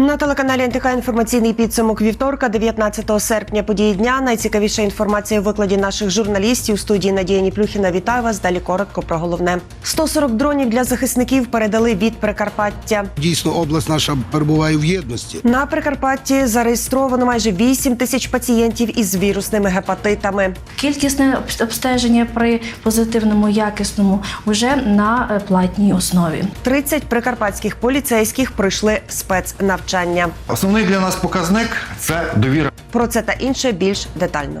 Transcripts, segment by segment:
На телеканалі НТК інформаційний підсумок вівторка, 19 серпня. Події дня. Найцікавіша інформація у викладі наших журналістів. У студії Надія Ніплюхіна. Вітаю вас. Далі коротко про головне. 140 дронів для захисників передали від Прикарпаття. Дійсно, область наша перебуває в єдності. На Прикарпатті зареєстровано майже 8 тисяч пацієнтів із вірусними гепатитами. Кількісне обстеження при позитивному якісному вже на е, платній основі. 30 прикарпатських поліцейських пройшли спецнавчання. Основний для нас показник це довіра. Про це та інше більш детально.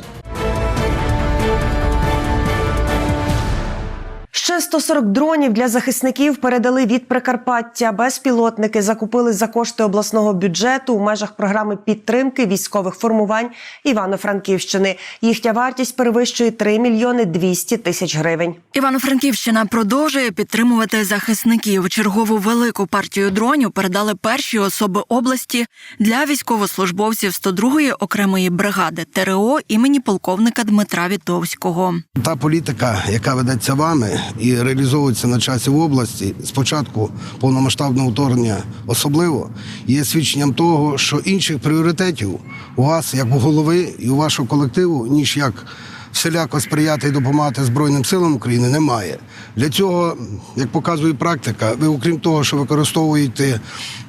Ще 140 дронів для захисників передали від Прикарпаття. Безпілотники закупили за кошти обласного бюджету у межах програми підтримки військових формувань Івано-Франківщини. Їхня вартість перевищує 3 мільйони 200 тисяч гривень. Івано-Франківщина продовжує підтримувати захисників. Чергову велику партію дронів передали перші особи області для військовослужбовців 102-ї окремої бригади ТРО імені полковника Дмитра Вітовського. Та політика, яка ведеться вами і реалізовується на часі в області, з початку повномасштабного вторгнення особливо, є свідченням того, що інших пріоритетів у вас, як у голови і у вашого колективу, ніж як всіляко сприяти і допомагати Збройним силам України, немає. Для цього, як показує практика, ви, окрім того, що використовуєте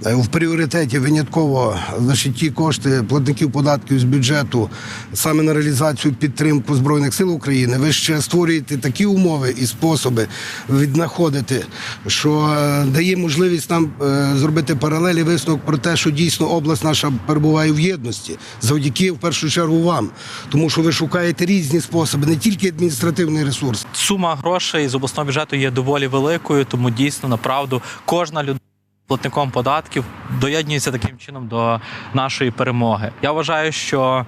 е, в пріоритеті винятково значить, ті кошти платників податків з бюджету саме на реалізацію підтримку Збройних сил України, ви ще створюєте такі умови і способи віднаходити, що е, дає можливість нам е, зробити паралелі висновок про те, що дійсно область наша перебуває в єдності завдяки в першу чергу вам, тому що ви шукаєте різні способи, не тільки адміністративний ресурс. сума грошей з обласного бюджету є доволі великою, тому дійсно направду кожна людина. Платником податків доєднується таким чином до нашої перемоги. Я вважаю, що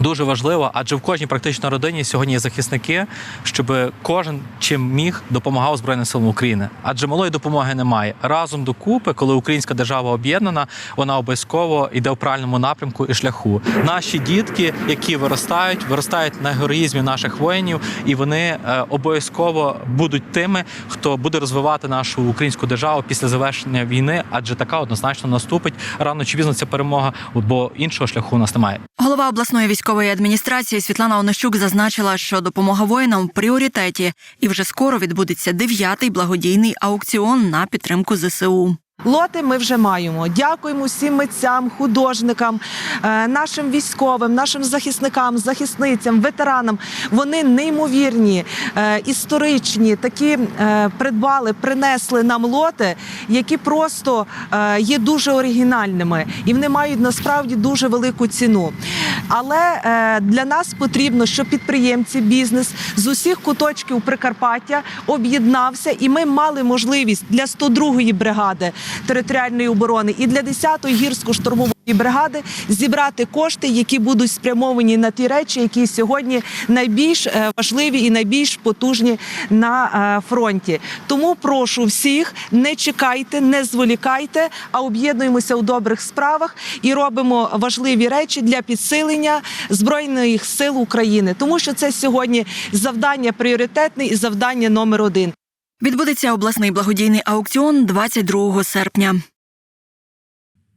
дуже важливо, адже в кожній практично родині сьогодні є захисники, щоб кожен чим міг допомагав Збройним силам України. Адже малої допомоги немає. Разом докупи, коли українська держава об'єднана, вона обов'язково йде в правильному напрямку і шляху. Наші дітки, які виростають, виростають на героїзмі наших воїнів, і вони е, обов'язково будуть тими, хто буде розвивати нашу українську державу після завершення війни, адже така однозначно наступить рано чи пізно ця перемога, бо іншого шляху у нас немає. Голова обласної військової адміністрації Світлана Онищук зазначила, що допомога воїнам в пріоритеті, і вже скоро відбудеться дев'ятий благодійний аукціон на підтримку ЗСУ. Лоти ми вже маємо. Дякуємо всім митцям, художникам, е, нашим військовим, нашим захисникам, захисницям, ветеранам. Вони неймовірні, е, історичні, такі е, придбали, принесли нам лоти, які просто є дуже оригінальними і вони мають насправді дуже велику ціну. Але для нас потрібно, щоб підприємці, бізнес з усіх куточків Прикарпаття об'єднався, і ми мали можливість для 102-ї бригади територіальної оборони і для 10-ї гірсько-штурмової бригади зібрати кошти, які будуть спрямовані на ті речі, які сьогодні найбільш е, важливі і найбільш потужні на е, фронті. Тому прошу всіх, не чекайте, не зволікайте, а об'єднуємося у добрих справах і робимо важливі речі для підсилення збройних сил України, тому що це сьогодні завдання пріоритетне і завдання номер один. Відбудеться обласний благодійний аукціон 22 серпня.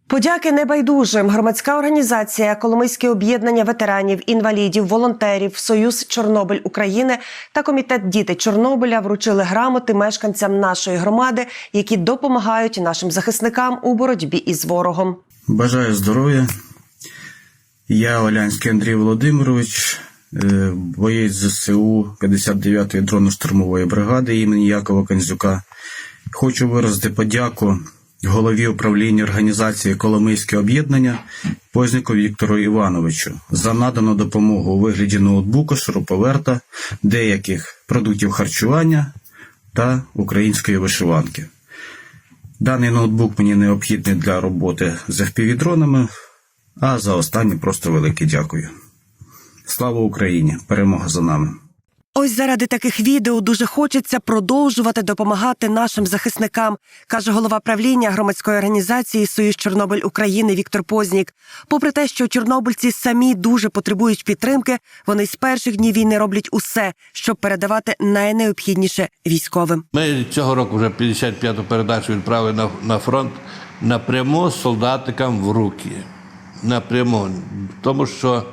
Подяки небайдужим. Громадська організація Коломийське об'єднання ветеранів, інвалідів, волонтерів, Союз Чорнобиль України та комітет Діти Чорнобиля вручили грамоти мешканцям нашої громади, які допомагають нашим захисникам у боротьбі із ворогом. Бажаю здоров'я. Я Олянський Андрій Володимирович, боєць ЗСУ 59-ї дронно-штурмової бригади імені Якова Канзюка. Хочу виразити подяку голові управління організації Коломийське об'єднання Позніку Віктору Івановичу за надану допомогу у вигляді ноутбуку, шуруповерта, деяких продуктів харчування та української вишиванки. Даний ноутбук мені необхідний для роботи з FPV-дронами, а за останнє просто велике дякую. Слава Україні! Перемога за нами! Ось заради таких відео дуже хочеться продовжувати допомагати нашим захисникам, каже голова правління громадської організації Союз Чорнобиль України Віктор Познік. Попри те, що чорнобильці самі дуже потребують підтримки, вони з перших днів війни роблять усе, щоб передавати найнеобхідніше військовим. Ми цього року вже 55-ту передачу відправили на, на фронт. напряму солдатикам в руки. Напряму. Тому що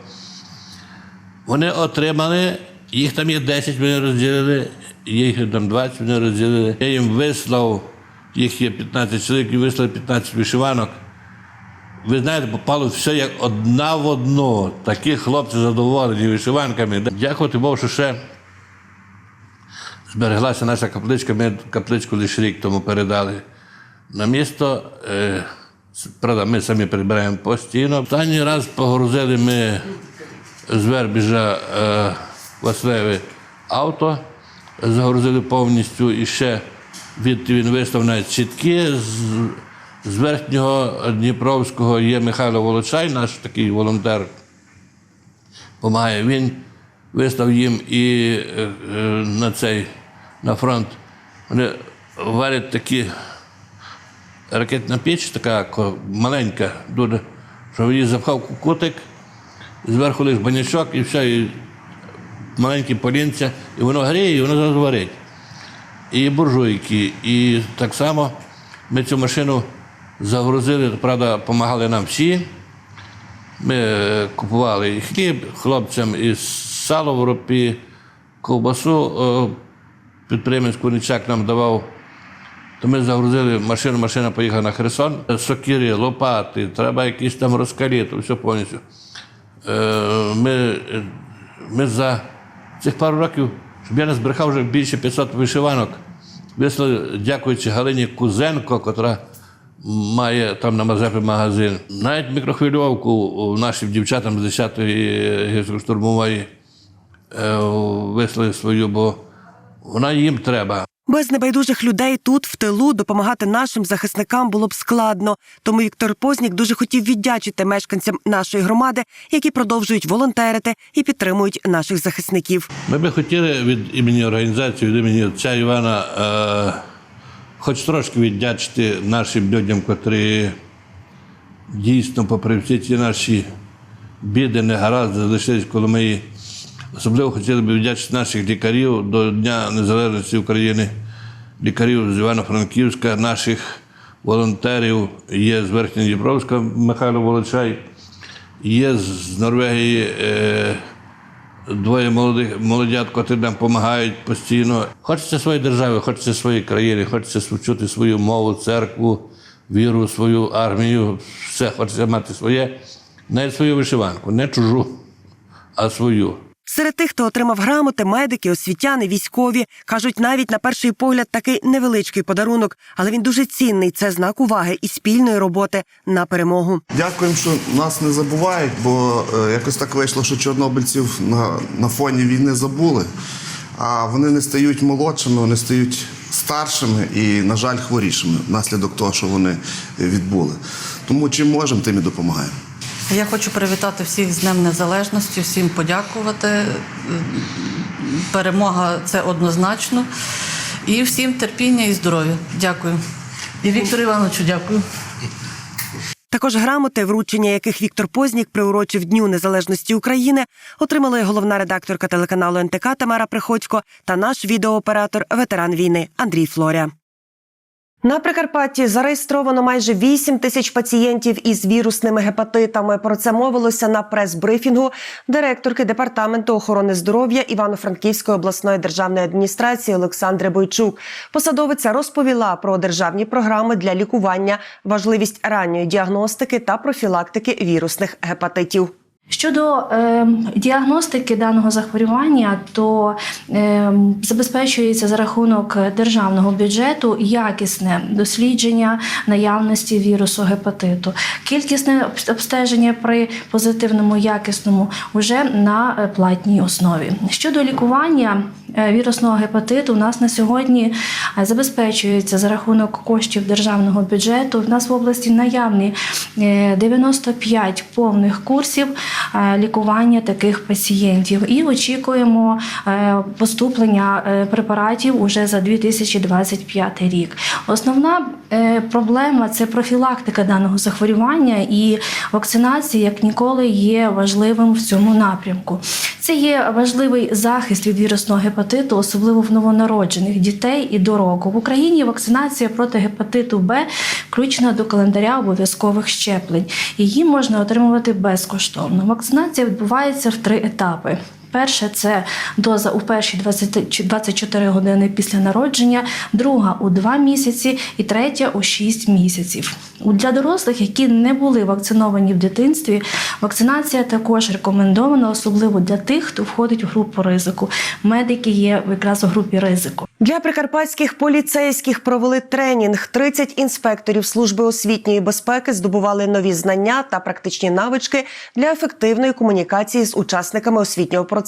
вони отримали, їх там є 10, вони розділили, їх там 20 вони розділили. Я їм вислав, їх є 15 чоловік, і вислав 15 вишиванок. Ви знаєте, попало все як одна в одну. Такі хлопці задоволені вишиванками. Дякувати Богу, що ще збереглася наша капличка. Ми капличку лише рік тому передали на місто. Е, правда, ми самі прибираємо постійно. Останній раз погрузили ми з Вербіжа е, авто, загрузили повністю і ще від він вислав навіть чітки. З, верхнього Дніпровського є Михайло Волочай, наш такий волонтер. Помагає. Він вислав їм і е, е, на цей на фронт. Вони варять такі ракетна піч, така маленька, дуже, що її запхав кутик, зверху лише банячок і все, і маленькі полінця, і воно гріє, і воно зразу варить. І буржуйки. І так само ми цю машину загрузили, правда, допомагали нам всі. Ми е, купували і хліб хлопцям, і сало в ропі, ковбасу. е, Підприємець Куничак нам давав. То ми загрузили машину, машина поїхала на Херсон. Сокири, лопати, треба якісь там розкаліти, все повністю. Е, Ми, ми за цих пару років, щоб я не збрехав вже більше 500 вишиванок. Вислали, дякуючи Галині Кузенко, котра має там на Мазепі магазин. Навіть мікрохвильовку нашим дівчатам з 10-ї гірсько-штурмової е, вислали свою, бо вона їм треба. Без небайдужих людей тут, в тилу, допомагати нашим захисникам було б складно. Тому Віктор Познік дуже хотів віддячити мешканцям нашої громади, які продовжують волонтерити і підтримують наших захисників. Ми би хотіли від імені організації, від імені отця Івана, е, хоч трошки віддячити нашим людям, котрі дійсно, попри всі ці наші біди, негаразди, залишились коло ми. Особливо хотіли б віддячити наших лікарів до Дня Незалежності України, лікарів з Івано-Франківська, наших волонтерів є з Верхньодніпровська Михайло Волочай, є з Норвегії. Е, Двоє молодих молодят, котрі нам допомагають постійно. Хочеться своєї держави, хочеться своєї країни, хочеться чути свою мову, церкву, віру, свою армію. Все хочеться мати своє, навіть свою вишиванку, не чужу, а свою. Серед тих, хто отримав грамоти, медики, освітяни, військові кажуть, навіть на перший погляд такий невеличкий подарунок, але він дуже цінний. Це знак уваги і спільної роботи на перемогу. Дякуємо, що нас не забувають, бо е, якось так вийшло, що чорнобильців на, на фоні війни забули, а вони не стають молодшими, вони стають старшими і, на жаль, хворішими внаслідок того, що вони відбули. Тому чим можемо, тим і допомагаємо. Я хочу привітати всіх з Днем Незалежності, всім подякувати. Перемога це однозначно. І всім терпіння і здоров'я. Дякую. І Віктору Івановичу дякую. Також грамоти, вручення яких Віктор Познік приурочив Дню Незалежності України, отримали головна редакторка телеканалу НТК Тамара Приходько та наш відеооператор, ветеран війни Андрій Флоря. На Прикарпатті зареєстровано майже 8 тисяч пацієнтів із вірусними гепатитами. Про це мовилося на прес-брифінгу директорки департаменту охорони здоров'я Івано-Франківської обласної державної адміністрації Олександри Бойчук. Посадовиця розповіла про державні програми для лікування, важливість ранньої діагностики та профілактики вірусних гепатитів. Щодо е, діагностики даного захворювання, то е, забезпечується за рахунок державного бюджету якісне дослідження наявності вірусу гепатиту, кількісне обстеження при позитивному якісному вже на е, платній основі. Щодо лікування е, вірусного гепатиту, у нас на сьогодні е, забезпечується за рахунок коштів державного бюджету. У нас в області наявні е, 95 повних курсів лікування таких пацієнтів. І очікуємо е, поступлення е, препаратів уже за 2025 рік. Основна е, проблема це профілактика даного захворювання і вакцинація як ніколи є важливим в цьому напрямку. Це є важливий захист від вірусного гепатиту. особливо в новонароджених дітей і дорогу. В Україні вакцинація проти гепатиту Б включена до календаря обов'язкових щеплень. Її можна отримувати безкоштовно. Вакцинація відбувається в три етапи. Перше це доза у перші 20 чи 24 години після народження, друга у 2 місяці і третя у 6 місяців. Для дорослих, які не були вакциновані в дитинстві, вакцинація також рекомендована, особливо для тих, хто входить у групу ризику. Медики є якраз у групі ризику. Для прикарпатських поліцейських провели тренінг. 30 інспекторів служби освітньої безпеки здобували нові знання та практичні навички для ефективної комунікації з учасниками освітнього процесу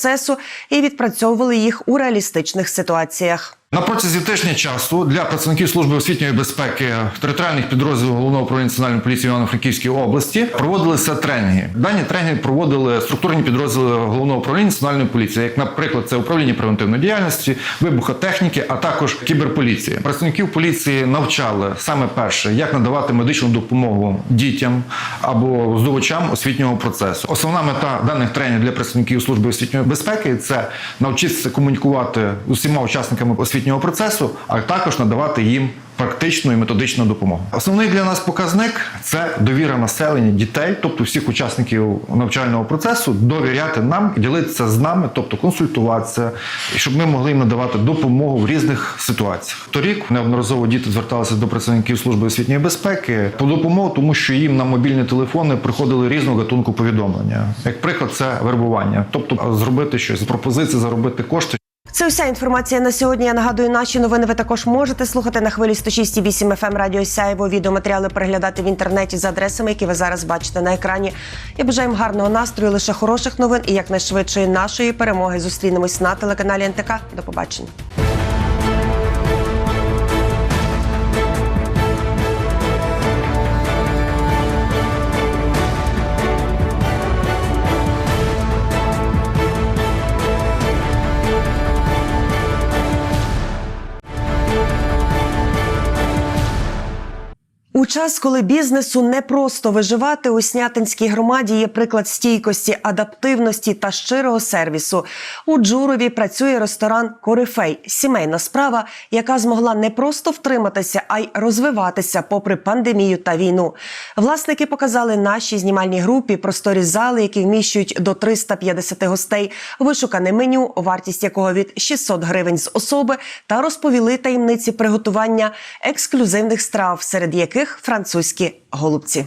і відпрацьовували їх у реалістичних ситуаціях. На протязі тижня часу для працівників служби освітньої безпеки територіальних підрозділів головного управління національної поліції Івано-Франківської області проводилися тренінги. Дані тренінги проводили структурні підрозділи головного управління національної поліції, як, наприклад, це управління превентивної діяльності, вибухотехніки, а також кіберполіції. Працівників поліції навчали саме перше, як надавати медичну допомогу дітям або здобувачам освітнього процесу. Основна мета даних тренінгів для працівників служби освітньої безпеки це навчитися комунікувати з усіма учасниками освітнього процесу, а також надавати їм практичну і методичну допомогу. Основний для нас показник це довіра населення дітей, тобто всіх учасників навчального процесу, довіряти нам ділитися з нами, тобто консультуватися, щоб ми могли їм надавати допомогу в різних ситуаціях. Торік неодноразово діти зверталися до працівників служби освітньої безпеки по допомогу, тому що їм на мобільні телефони приходили різного гатунку повідомлення. Як приклад, це вербування, тобто зробити щось пропозиції, заробити кошти. Це вся інформація на сьогодні. Я нагадую, наші новини ви також можете слухати на хвилі 106,8 FM Радіо Сяєво. Відеоматеріали переглядати в інтернеті за адресами, які ви зараз бачите на екрані. Я бажаю гарного настрою, лише хороших новин і якнайшвидшої нашої перемоги. Зустрінемось на телеканалі НТК. До побачення. Час, коли бізнесу не просто виживати, у Снятинській громаді є приклад стійкості, адаптивності та щирого сервісу. У Джурові працює ресторан Корифей, сімейна справа, яка змогла не просто втриматися, а й розвиватися попри пандемію та війну. Власники показали нашій знімальній групі просторі зали, які вміщують до 350 гостей, вишукане меню, вартість якого від 600 гривень з особи, та розповіли таємниці приготування ексклюзивних страв, серед яких французькі голубці.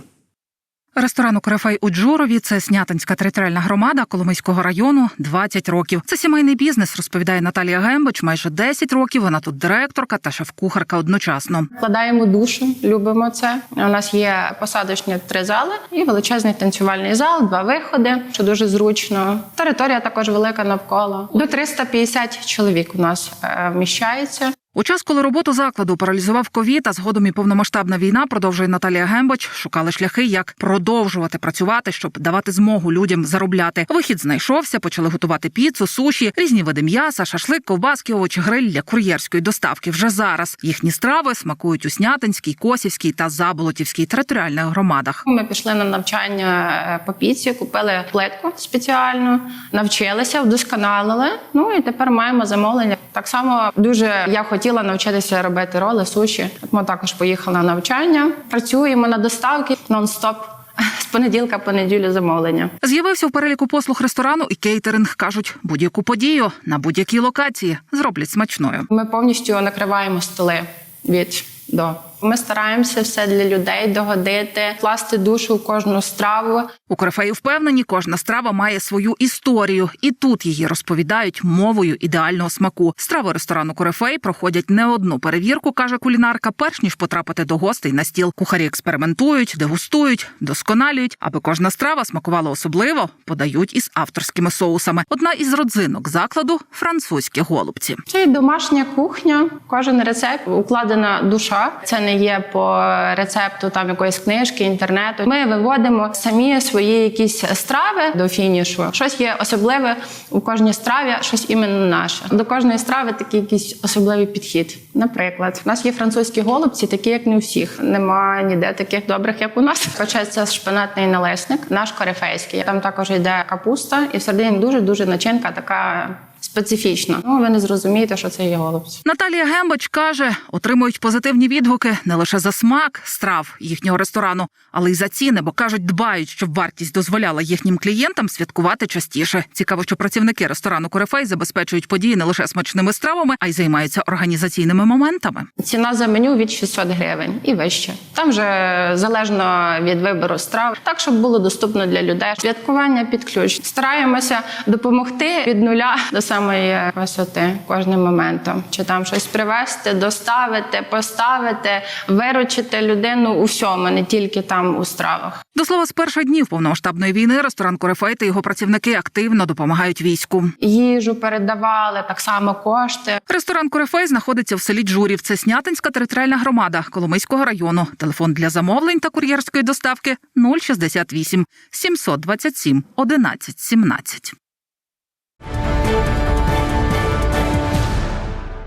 Ресторан «Укрефей» у Джурові це Снятинська територіальна громада Коломийського району 20 років. Це сімейний бізнес, розповідає Наталія Гембич. Майже 10 років вона тут директорка та шеф-кухарка одночасно. Вкладаємо душу, любимо це. У нас є посадочні три зали і величезний танцювальний зал, два виходи, що дуже зручно. Територія також велика навколо. До 350 чоловік у нас е, вміщається. У час, коли роботу закладу паралізував ковід, а згодом і повномасштабна війна, продовжує Наталія Гембач, шукали шляхи, як продовжувати працювати, щоб давати змогу людям заробляти. Вихід знайшовся, почали готувати піцу, суші, різні види м'яса, шашлик, ковбаски, овочі, гриль для кур'єрської доставки. Вже зараз їхні страви смакують у Снятинській, Косівській та Заболотівській територіальних громадах. Ми пішли на навчання е, по піці, купили плитку спеціальну, навчилися, вдосконалили. Ну і тепер маємо замовлення. Так само дуже я хотіла навчитися робити роли, суші. Ми також поїхали на навчання. Працюємо на доставки нон-стоп. З понеділка по неділю замовлення. З'явився в переліку послуг ресторану і кейтеринг. кажуть, будь-яку подію на будь-якій локації зроблять смачною. Ми повністю накриваємо столи від до. Ми стараємося все для людей догодити, вкласти душу в кожну страву. У Корифеї впевнені, кожна страва має свою історію, і тут її розповідають мовою ідеального смаку. Страви ресторану Корифей проходять не одну перевірку, каже кулінарка, перш ніж потрапити до гостей на стіл. Кухарі експериментують, дегустують, досконалюють, аби кожна страва смакувала особливо, подають із авторськими соусами. Одна із родзинок закладу французькі голубці. Це домашня кухня. Кожен рецепт укладена душа. Це не є по рецепту там якоїсь книжки, інтернету. Ми виводимо самі свої якісь страви до фінішу. Щось є особливе у кожній страві, щось іменно наше. До кожної страви такий якийсь особливий підхід. Наприклад, у нас є французькі голубці, такі як не у всіх. Нема ніде таких добрих, як у нас. Це шпинатний налесник, наш корифейський. Там також йде капуста, і всередині дуже дуже начинка така специфічно. Ну ви не зрозумієте, що це є голубці. Наталія Гембач каже, отримують позитивні відгуки не лише за смак страв їхнього ресторану, але й за ціни, бо кажуть, дбають, щоб вартість дозволяла їхнім клієнтам святкувати частіше. Цікаво, що працівники ресторану Корифей забезпечують події не лише смачними стравами, а й займаються організаційними моментами. Ціна за меню від 600 гривень і вище. Там вже залежно від вибору страв, так щоб було доступно для людей. Святкування під ключ. Стараємося допомогти від нуля до самої висоти кожним моментом. Чи там щось привезти, доставити, поставити, виручити людину у всьому, не тільки там у стравах. До слова, з перших днів повномасштабної війни ресторан Корифей та його працівники активно допомагають війську. Їжу передавали так само кошти. Ресторан Корифей знаходиться в селі Джурів. Це Снятинська територіальна громада Коломийського району. Телефон для замовлень та кур'єрської доставки 068 727 11 17. Музика